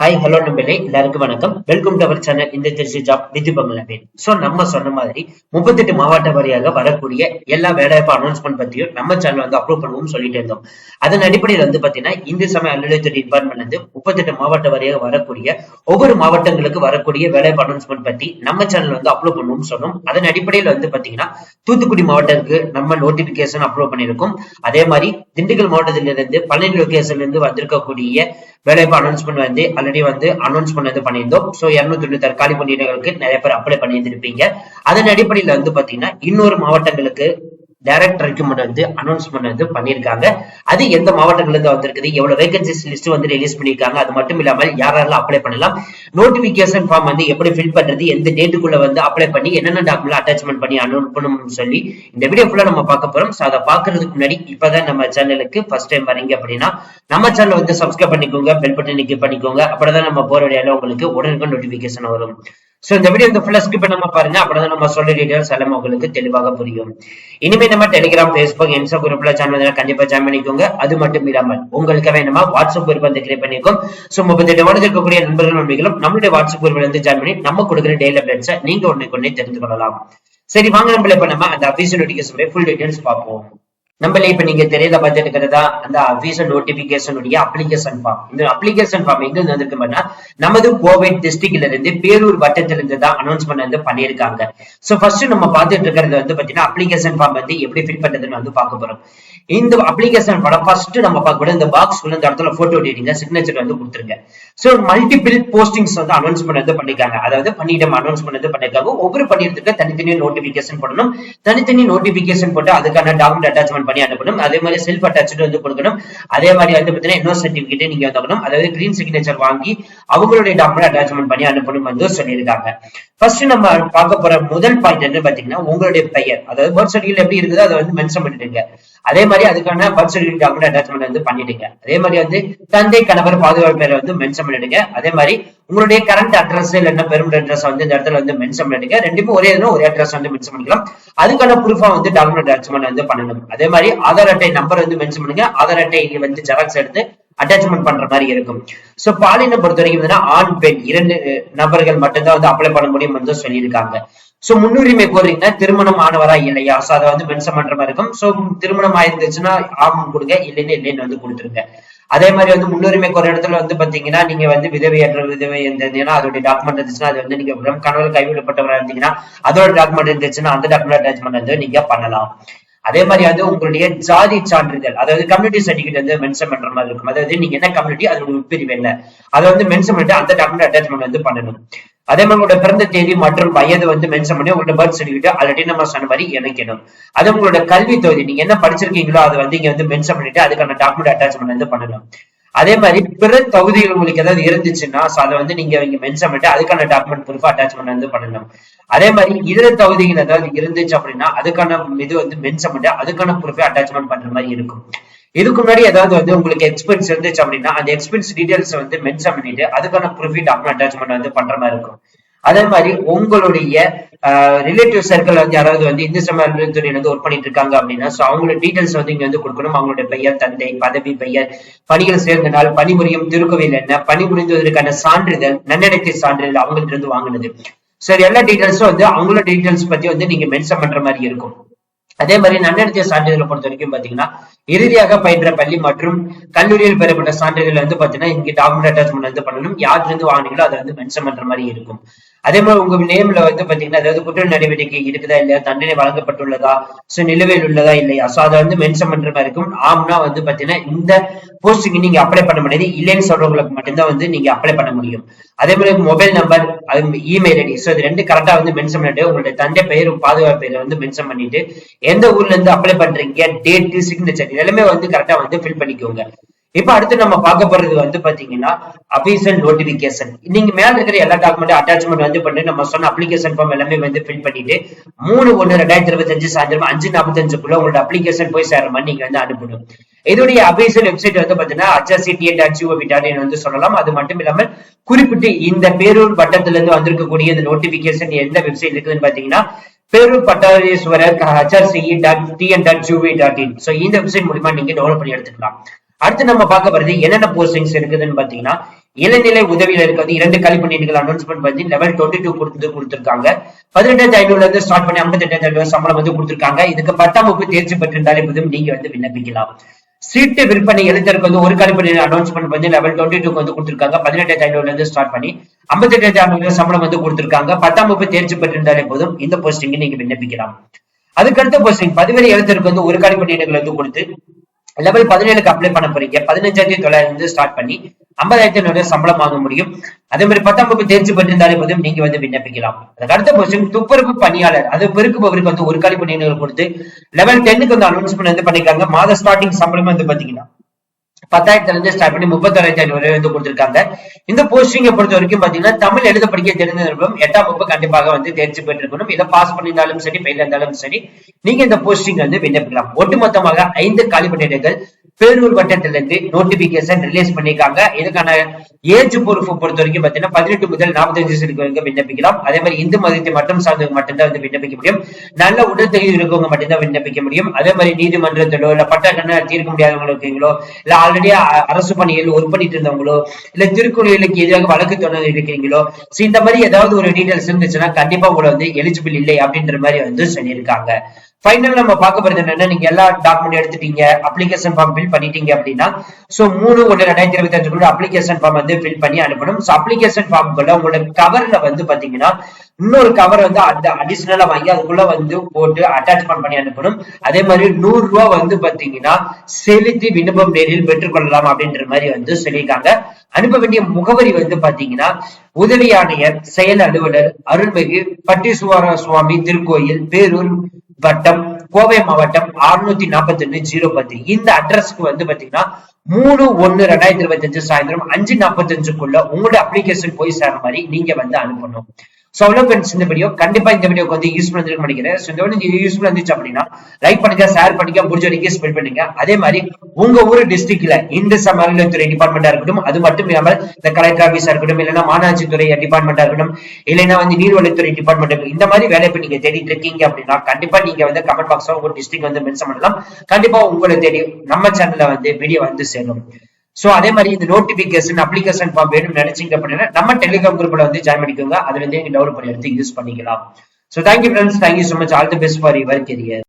Hi hello நம்பளே எல்லாருக்கும் வணக்கம். வெல்கம் டு அவர் சேனல் இந்த திருச்சி ஜாப் வித் பங்களாபேன் சோ நம்ம சொன்ன மாதிரி முப்பத்தெட்டு மாவட்ட வாரியாக வரக்கூடிய எல்லா வேலைவாய்ப்பு அனௌன்ஸ்மெண்ட் பத்தியும் நம்ம சேனல் வந்து அப்ரூவ் பண்ணுவோம் சொல்லிட்டு இருந்தோம். அதன் அடிப்படையில் வந்து பாத்தீங்கன்னா இந்து சமய அலுவலகத்துறை டிபார்ட்மெண்ட் வந்து முப்பத்தெட்டு மாவட்ட வாரியாக வரக்கூடிய ஒவ்வொரு மாவட்டங்களுக்கு வரக்கூடிய வேலைவாய்ப்பு அனௌன்ஸ்மெண்ட் பத்தி நம்ம சேனல் வந்து அப்லோட் பண்ணுவோம் சொன்னோம். அதன் அடிப்படையில் வந்து பாத்தீங்கன்னா தூத்துக்குடி மாவட்டத்துக்கு நம்ம நோட்டிபிகேஷன் அப்லோட் பண்ணியிருக்கோம். அதே மாதிரி திண்டுக்கல் மாவட்டத்திலிருந்து பழனி லொகேஷன்ல இருந்து வந்திருக்கக்கூடிய வேலைவாய்ப்பு அனௌன்ஸ்மெண்ட் வந்து ஆல்ரெடி வந்து அனௌன்ஸ் பண்ணது பண்ணியிருந்தோம். சோ இருநூத்தி தொண்ணூத்தி தற்காலிக பணியிடங்களுக்கு நிறைய பேர் அப்ளை பண்ணியிருந்திருப்பீங்க. அதன் அடிப்படையில வந்து பாத்தீங்கன்னா இன்னொரு மாவட்டங்களுக்கு டைரக்ட் ரெக்யூமெண்ட் வந்து அனௌன்ஸ்மெண்ட் வந்து பண்ணியிருக்காங்க. அது எந்த மாவட்டங்கள்ல இருந்து வந்திருக்குது எவ்வளவு வேகன்சிஸ் லிஸ்ட் வந்து ரிலீஸ் பண்ணியிருக்காங்க அது மட்டும் இல்லாமல் யாரெல்லாம் அப்ளை பண்ணலாம் நோட்டிபிகேஷன் ஃபார்ம் வந்து எப்படி ஃபில் பண்றது எந்த டேட்டுக்குள்ள வந்து அப்ளை பண்ணி என்னென்ன டாக்குமெண்ட் அட்டாச்மெண்ட் பண்ணி அனுப்பணும்னு சொல்லி இந்த வீடியோ ஃபுல்லா நம்ம பார்க்க போறோம். ஸோ அதை பாக்குறதுக்கு முன்னாடி இப்பதான் நம்ம சேனலுக்கு ஃபர்ஸ்ட் டைம் வரீங்க அப்படின்னா நம்ம சேனல் வந்து சப்ஸ்கிரைப் பண்ணிக்கோங்க பெல் பட்டன் கிளிக் பண்ணிக்கோங்க. அப்படிதான் நம்ம போற வழியால உங்களுக்கு உடனுக்கு நோட்டிபிகேஷன் வரும். சோ இந்த வீடியோ இந்த ஃபுல்லா ஸ்கிப் பண்ணாம பாருங்க. அப்பதான் நம்ம சொல்ற டீடைல்ஸ் எல்லாமே உங்களுக்கு தெளிவாக புரியும். இனிமே நம்ம டெலிகிராம் ஃபேஸ்புக் இன்ஸ்டா குரூப்ல சேனல் கண்டிப்பா ஜாயின் பண்ணிக்கோங்க. அது மட்டும் இல்லாமல் உங்களுக்கு வேணுமா வாட்ஸ்அப் குரூப் வந்து கிரியேட் பண்ணிக்கோம் சோ முப்பத்தெட்டு வருடம் இருக்கக்கூடிய நண்பர்கள் நம்பிகளும் நம்மளுடைய வாட்ஸ்அப் குரூப்ல இருந்து ஜாயின் பண்ணி நம்ம கொடுக்குற டெய்லி அப்டேட்ஸை நீங்க உடனே கொண்டே தெரிந்து கொள்ளலாம். சரி வாங்க நம்மள இப்ப நம்ம அந்த அபிஷியல் நோட்டிஃபிகேஷன் ஃபுல் டீடைல்ஸ் பார்ப்போம். நம்மள இப்ப நீங்க தெரியல பார்த்துட்டு இருக்கிறதா? அந்த அபிஷியல் நோட்டிபிகேஷனுடைய அப்ளிகேஷன் ஃபார்ம் இந்த அப்ளிகேஷன் ஃபார்ம் எங்க வந்திருக்கு பண்ணா நமது கோவிட் டிஸ்ட்ரிக்ட்ல இருந்து பேரூர் வட்டத்துல இருந்து தான் அனௌன்ஸ்மெண்ட் வந்து பண்ணியிருக்காங்க. சோ ஃபர்ஸ்ட் நம்ம பார்த்துட்டு இருக்கிறது வந்து பாத்தீங்கன்னா அப்ளிகேஷன் ஃபார்ம் வந்து எப்படி ஃபில் பண்றதுன்னு வந்து பார்க்க போறோம். இந்த அப்ளிகேஷன் ஃபார்ம் ஃபர்ஸ்ட் நம்ம பார்க்க கூட இந்த பாக்ஸ் உள்ள இந்த இடத்துல போட்டோ ஒட்டிடுங்க சிக்னேச்சர் வந்து கொடுத்துருங்க. சோ மல்டிபிள் போஸ்டிங்ஸ் வந்து அனௌன்ஸ்மெண்ட் வந்து பண்ணிருக்காங்க அதாவது பணியிடம் அனௌன்ஸ்மெண்ட் வந்து பண்ணிருக்காங்க ஒவ்வொரு பணியிடத்துக்கு தனித்தனி நோட்டிபிகேஷன் போடணும். தனித்தனி நோட்டிபிகேஷன் போட்டு அதுக்கான டாக்குமெண்ட் அட்டாச்மெண்ட் பண்ணி அனுப்பணும். அதே மாதிரி செல்ஃப் அட்டாச்சு வந்து கொடுக்கணும். அதே மாதிரி வந்து பாத்தீங்கன்னா இன்னொரு சர்டிபிகேட் நீங்க வந்து அதாவது கிரீன் சிக்னேச்சர் வாங்கி அவங்களுடைய டாக்குமெண்ட் அட்டாச்மெண்ட் பண்ணி அனுப்பணும் வந்து சொல்லியிருக்காங்க. ஃபர்ஸ்ட் நம்ம பார்க்க போற முதல் பாயிண்ட் என்ன பாத்தீங்கன்னா உங்களுடைய பெயர். அதாவது பர்த் சர்டிஃபிகேட் எப்படி இருக்குதோ அதை வந்து மென்ஷன் பண்ணிடுங்க. அதே மாதிரி அதுக்கான பர்த் சர்டிஃபிகேட் டாக்குமெண்ட் அட்டாச்மெண்ட் வந்து பண்ணிடுங்க. அதே மாதிரி வந்து தந்தை கணவர் பாதுகாப்பு பேரை வந்து மென்ஷன் பண்ணிடுங்க. அதே மாதிரி உங்களுடைய கரண்ட் அட்ரஸ் இல்லைன்னா பெருமிட் அட்ரஸ் வந்து இந்த இடத்துல வந்து மென்ஷன் பண்ணிடுங்க. ரெண்டுமே ஒரே இதுல ஒரே அட்ரஸ் வந்து மென்ஷன் பண்ணிக்கலாம். அதுக்கான ப்ரூஃபா வந்து டாக்குமெண்ட் அட்டாச்மெண்ட் வந்து பண்ணணும். அதே மாதிரி ஆதார் அட்டை நம்பர் வந்து மென்ஷன் பண்ணுங்க. ஆதார் அட்டை வந்து ஜெராக்ஸ் எடுத்து அட்டாச்மெண்ட் பண்ற மாதிரி இருக்கும். சோ பாலினை பொறுத்த வரைக்கும் ஆண் பெண் இரண்டு நபர்கள் மட்டும்தான் வந்து அப்ளை பண்ண முடியும் வந்து சொல்லியிருக்காங்க. சோ முன்னுரிமை கோரிங்கன்னா திருமணம் ஆனவரா இல்லையா? சோ அதை வந்து மென்ஷன் பண்ற மாதிரி இருக்கும். சோ திருமணம் ஆயிருந்துச்சுன்னா ஆமாம் கொடுங்க இல்லைன்னு இல்லைன்னு வந்து கொடுத்துருங்க. அதே மாதிரி வந்து முன்னுரிமை கோர இடத்துல வந்து பாத்தீங்கன்னா நீங்க வந்து விதவையற்ற விதவை இருந்ததுன்னா அதோட டாக்குமெண்ட் இருந்துச்சுன்னா அது வந்து நீங்க கணவர் கைவிடப்பட்டவரா இருந்தீங்கன்னா அதோட டாக்குமெண்ட் இருந்துச்சுன்னா அந்த டாக்குமெண்ட் அட்டாச்மெண்ட் வந்து நீங்க பண்ணலாம். அதே மாதிரி அது உங்களுடைய ஜாதி சான்றிதழ் அதாவது கம்யூனிட்டி சர்டிபிகேட் வந்து மென்ஷன் பண்ற மாதிரி இருக்கும். அதாவது நீங்க என்ன கம்யூனிட்டி அது உட்பிரிவு என்ன? அதை வந்து மென்ஷன் பண்ணிட்டு அந்த டாக்குமெண்ட் அட்டாச்மெண்ட் வந்து பண்ணணும். அதே மாதிரி உங்களோட பிறந்த தேதி மற்றும் வயது வந்து மென்ஷன் பண்ணி உங்களோட பர்த் சர்டிபிகேட் ஆல்ரெடி நம்ம சொன்ன மாதிரி இணைக்கணும். அது உங்களோட கல்வி தொகுதி நீங்க என்ன படிச்சிருக்கீங்களோ அதை வந்து இங்க வந்து மென்ஷன் பண்ணிட்டு அதுக்கான டாக்குமெண்ட் அட்டாச்மெண்ட் வந்து பண்ணணும். அதே மாதிரி பிற தொகுதிகள் உங்களுக்கு ஏதாவது இருந்துச்சுன்னா அதை வந்து நீங்க இங்க மென்ஷன் பண்ணிட்டு அதுக்கான டாக்குமெண்ட் ப்ரூஃப் அட்டாச்மெண்ட் வந்து பண்ணணும். அதே மாதிரி இதர தொகுதிகள் ஏதாவது இருந்துச்சு அப்படின்னா அதுக்கான இது வந்து மென்ஷன் பண்ணிட்டு அதுக்கான ப்ரூஃபே அட்டாச்மெண்ட் பண்ற மாதிரி இருக்கும். இதுக்கு முன்னாடி ஏதாவது வந்து உங்களுக்கு எக்ஸ்பென்ஸ் இருந்துச்சு அப்படின்னா அந்த எக்ஸ்பென்ஸ் டீடைல்ஸ் வந்து மென்ஷன் பண்ணிட்டு அதுக்கான ப்ரூஃபி டாக்குமெண்ட் அட்டாச்மெண்ட் வந்து பண்ற மாதிரி இருக்கும். அதே மாதிரி உங்களுடைய ரிலேட்டிவ் சர்க்கிள் வந்து யாராவது வந்து இந்து சமய துறையில வந்து ஒர்க் பண்ணிட்டு இருக்காங்க அப்படின்னா சோ அவங்களோட டீடைல்ஸ் வந்து இங்க வந்து கொடுக்கணும். அவங்களுடைய பெயர் தந்தை பதவி பெயர் பணிகள் சேர்ந்த நாள் பணிபுரியும் திருக்கோவில் என்ன? பணிபுரிந்ததற்கான சான்றிதழ் நன்னடத்தை சான்றிதழ் அவங்கள்ட்ட இருந்து வாங்கினது. சரி எல்லா டீடைல்ஸும் வந்து அவங்களோட டீடைல்ஸ் பத்தி வந்து நீங்க மென்ஷன் பண்ற மாதிரி இருக்கும். அதே மாதிரி நன்னடத்திய சான்றிதழை பொறுத்த வரைக்கும் பாத்தீங்கன்னா இறுதியாக பயின்ற பள்ளி மற்றும் கல்லூரியில் பெறப்பட்ட சான்றிதழ் வந்து பாத்தீங்கன்னா இங்க டாக்குமெண்ட் அட்டாச்மெண்ட் வந்து பண்ணணும். யார்ல இருந்து வாங்கினீங்களோ அதை வந்து மென்ஷன் பண்ற மாதிரி இருக்கும். அதே மாதிரி உங்க நேம்ல வந்து பாத்தீங்கன்னா அதாவது குற்ற நடவடிக்கை இருக்குதா இல்லையா? தண்டனை வழங்கப்பட்டுள்ளதா? சோ நிலுவையில் உள்ளதா இல்லையா? சோ அதை வந்து மென்ஷன் பண்ற மாதிரி இருக்கும். ஆம்னா வந்து பாத்தீங்கன்னா இந்த போஸ்டிங் நீங்க அப்ளை பண்ண முடியாது. இல்லைன்னு சொல்றவங்களுக்கு மட்டும்தான் வந்து நீங்க அப்ளை பண்ண முடியும். அதே மாதிரி mobile number email ID so இது ரெண்டு கரெக்டா வந்து மென்ஷன் பண்ணிட்டு உங்களுடைய தந்தை பெயரும் பாதுகாப்பு பெயரை வந்து மென்ஷன் பண்ணிட்டு எந்த ஊர்ல இருந்து அப்ளை பண்றீங்க டேட் சிக்னேச்சர் எல்லாமே வந்து கரெக்டா வந்து ஃபில் பண்ணிக்கோங்க. இப்ப அடுத்து நம்ம பார்க்க போறது வந்து பாத்தீங்கன்னா அபிஷியல் நோட்டிபிகேஷன் நீங்க மேல இருக்கிற எல்லா டாக்குமெண்ட் அட்டாச்மெண்ட் வந்து பண்ணி நம்ம சொன்ன அப்ளிகேஷன் ஃபார்ம் எல்லாமே வந்து ஃபில் பண்ணிட்டு மூணு ஒண்ணு ரெண்டாயிரத்தி இருபத்தஞ்சு சாயந்தரம் அஞ்சு நாற்பத்தஞ்சுக்குள்ள உங்களோட அப்ளிகேஷன் போய் சேர மாதிரி நீங்க வந்து அனுப்பணும். இதோடைய அபிஷியல் வெப்சைட் வந்து பாத்தீங்கன்னா HRCTN dot GOV dot in வந்து சொல்லலாம். அது மட்டும் இல்லாமல் குறிப்பிட்டு இந்த பேரூர் வட்டத்துல இருந்து வந்திருக்கக்கூடிய இந்த நோட்டிபிகேஷன் எந்த வெப்சைட் இருக்குதுன்னு பாத்தீங்கன்னா Perur Pattareeswarar HRCE dot TN dot GOV dot in so இந்த வெப்சைட் மூலியமா நீங்க டவுன்லோட் பண்ணி எடுத்துக்கலாம். அடுத்து நம்ம பார்க்க போறது என்னென்ன போஸ்டிங்ஸ் இருக்குதுன்னு பாத்தீங்கன்னா இளநிலை உதவியில இருக்கிறது இரண்டு காலி அனௌன்ஸ்மெண்ட் பண்ணி லெவல் டுவெண்ட்டி டூ கொடுத்து கொடுத்திருக்காங்க. பதினெட்டாயிரத்தி ஐநூறுல இருந்து ஸ்டார்ட் பண்ணி ஐம்பத்தி எட்டாயிரத்தி ஐநூறு சம்பளம் வந்து கொடுத்திருக்காங்க. இதுக்கு பத்தாம் வகுப்பு தேர்ச்சி பெற்றிருந்தாலே போதும் நீங்க வந்து விண்ணப்பிக்கலாம். சீட்டு விற்பனை எழுத்தருக்கு வந்து ஒரு காலி அனௌன்ஸ்மெண்ட் வந்து லெவல் டுவெண்ட்டி டூ வந்து கொடுத்திருக்காங்க. பதினெட்டாயிரத்தி ஐநூறுல இருந்து ஸ்டார்ட் பண்ணி ஐம்பத்தி எட்டாயிரத்தி ஐநூறு சம்பளம் வந்து கொடுத்திருக்காங்க. பத்தாம் வகுப்பு தேர்ச்சி பெற்றிருந்தாலே போதும் இந்த போஸ்டிங் நீங்க விண்ணப்பிக்கலாம். அதுக்கடுத்த போஸ்டிங் பதிவேறு எழுத்தருக்கு வந்து ஒரு காலி வந்து கொடுத்து லெவல் பதினேழுக்கு அப்ளை பண்ண போறீங்க. பதினஞ்சாயிரத்தி தொள்ளாயிரம் இருந்து ஸ்டார்ட் பண்ணி ஐம்பதாயிரத்தி ஐநூறு சம்பளம் வாங்க முடியும். அதே மாதிரி பத்தாம் வகுப்பு தேர்ச்சி பெற்றிருந்தாலே போதும் நீங்க வந்து விண்ணப்பிக்கலாம். அதுக்கு அடுத்த போஸ்டிங் துப்புரவு பணியாளர் அது பெருக்குபவருக்கு வந்து ஒரு காலி பணியிடங்கள் கொடுத்து லெவல் டென்னுக்கு வந்து அனௌன்ஸ்மெண்ட் வந்து பண்ணிருக்காங்க மாத ஸ்டார்டிங் சம்பளம் வந்து பாத்தீங்கன்னா. பத்தாயிரத்துல இருந்து ஸ்டார்ட் பண்ணி முப்பத்தாயிரத்தி ஐநூறு வந்து கொடுத்திருக்காங்க. இந்த போஸ்டிங்கை பொறுத்த வரைக்கும் பாத்தீங்கன்னா தமிழ் எழுத படிக்க தெரிஞ்சிருக்கும் எட்டாம் வகுப்பு கண்டிப்பாக வந்து தேர்ச்சி பெற்றிருக்கணும். இதை பாஸ் பண்ணியிருந்தாலும் சரி ஃபெயில் இருந்தாலும் சரி நீங்க இந்த போஸ்டிங் வந்து விண்ணப்பிக்கலாம். ஒட்டுமொத்தமாக ஐந்து காலி பேரூர் பேரூர் வட்டத்திலிருந்து நோட்டிபிகேஷன் ரிலீஸ் பண்ணிருக்காங்க இதுக்கான ஏஜ் பொறுப்பு பொறுத்த வரைக்கும் பாத்தீங்கன்னா பதினெட்டு முதல் நாற்பத்தஞ்சு வயசு வரைக்கும் விண்ணப்பிக்கலாம். அதே மாதிரி இந்து மதத்தை மட்டும் சார்ந்தவங்க மட்டும்தான் வந்து விண்ணப்பிக்க முடியும். நல்ல உடல் தகுதி இருக்கவங்க மட்டும்தான் விண்ணப்பிக்க முடியும். அதே மாதிரி நீதிமன்றத்திலோ இல்ல பட்டக்கண்ண தீர்க்க முடியாதவங்களோ இருக்கீங்களோ இல்ல ஆல்ரெடி அரசு பணியில் ஒர்க் பண்ணிட்டு இருந்தவங்களோ இல்ல திருக்குறளுக்கு எதிராக வழக்கு தொடர்ந்து இருக்கீங்களோ இந்த மாதிரி ஏதாவது ஒரு டீடைல்ஸ் இருந்துச்சுன்னா கண்டிப்பா உங்களை வந்து எலிஜிபிள் இல்லை அப்படின்ற மாதிரி வந்து சொல்லியிருக்காங்க. ஃபைனல் நம்ம பார்க்க போறது என்னன்னா நீங்க எல்லா டாக்குமெண்ட் எடுத்துட்டீங்க அப்ளிகேஷன் ஃபார்ம் ஃபில் பண்ணிட்டீங்க அப்படின்னா சோ மூணு ஒன்று ரெண்டாயிரத்தி இருபத்தி அஞ்சுக்குள்ள அப்ளிகேஷன் ஃபார்ம் வந்து ஃபில் பண்ணி அனுப்பணும். ஸோ அப்ளிகேஷன் ஃபார்முக்குள்ள உங்களோட கவர்ல வந்து பாத்தீங்கன்னா இன்னொரு கவர் வந்து அந்த அடிஷனலா வாங்கி அதுக்குள்ள வந்து போட்டு அட்டாச்மெண்ட் பண்ணி அனுப்பணும். அதே மாதிரி நூறு ரூபா வந்து பாத்தீங்கன்னா செலுத்தி விண்ணப்பம் நேரில் பெற்றுக்கொள்ளலாம் அப்படின்ற மாதிரி வந்து சொல்லியிருக்காங்க. அனுப்ப வேண்டிய முகவரி வந்து பாத்தீங்கன்னா உதவி ஆணையர் செயல் அலுவலர் அருள்மிகு பட்டீஸ்வர சுவாமி திருக்கோயில் பேரூர் வட்டம் கோவை மாவட்டம் அறுநூத்தி நாற்பத்தி ஒண்ணு ஜீரோ பத்து. இந்த அட்ரஸ்க்கு வந்து பாத்தீங்கன்னா மூணு ஒண்ணு ரெண்டாயிரத்தி இருபத்தி அஞ்சு சாயந்தரம் அஞ்சு நாற்பத்தி அஞ்சுக்குள்ள உங்களோட அப்ளிகேஷன் போய் சேர்ற மாதிரி நீங்க வந்து அனுப்பணும். சோ அவ்வளவு ஃப்ரெண்ட்ஸ் இந்த வீடியோ கண்டிப்பா இந்த வீடியோக்கு வந்து யூஸ் பண்ணிருக்க நினைக்கிறேன். ஸோ இந்த வீடியோ யூஸ்ஃபுல் இருந்துச்சு அப்படின்னா லைக் பண்ணுங்க ஷேர் பண்ணுங்க முடிஞ்ச வரைக்கும் ஸ்பெண்ட் பண்ணுங்க. அதே மாதிரி உங்க ஊர் டிஸ்ட்ரிக்ட்ல இந்த சமநிலைத்துறை டிபார்ட்மெண்டா இருக்கட்டும் அது மட்டும் இல்லாமல் இந்த கலெக்டர் ஆபீஸா இருக்கட்டும் இல்லைன்னா மாநகராட்சித்துறை டிபார்ட்மெண்டா இருக்கட்டும் இல்லைன்னா வந்து நீர்வளத்துறை டிபார்ட்மெண்ட் இந்த மாதிரி வேலை நீங்க தேடிட்டு இருக்கீங்க அப்படின்னா கண்டிப்பா நீங்க வந்து கமெண்ட் பாக்ஸ்ல உங்க டிஸ்ட்ரிக்ட் வந்து மென்ஷன் பண்ணலாம். கண்டிப்பா உங்களை தேடி நம்ம சேனல்ல வந்து வீடியோ வந்து சேரும். சோ அதே மாதிரி இந்த நோட்டிபிகேஷன் அப்ளிகேஷன் ஃபார்ம் வேணும்னு நினைச்சீங்க அப்படின்னா நம்ம டெலிகிராம் குரூப்ல வந்து ஜாயின் பண்ணிக்கோங்க. அதுல இருந்து நீங்க டெவலப் பண்ணி எடுத்து யூஸ் பண்ணிக்கலாம். So thank you friends thank you so much all the best for your career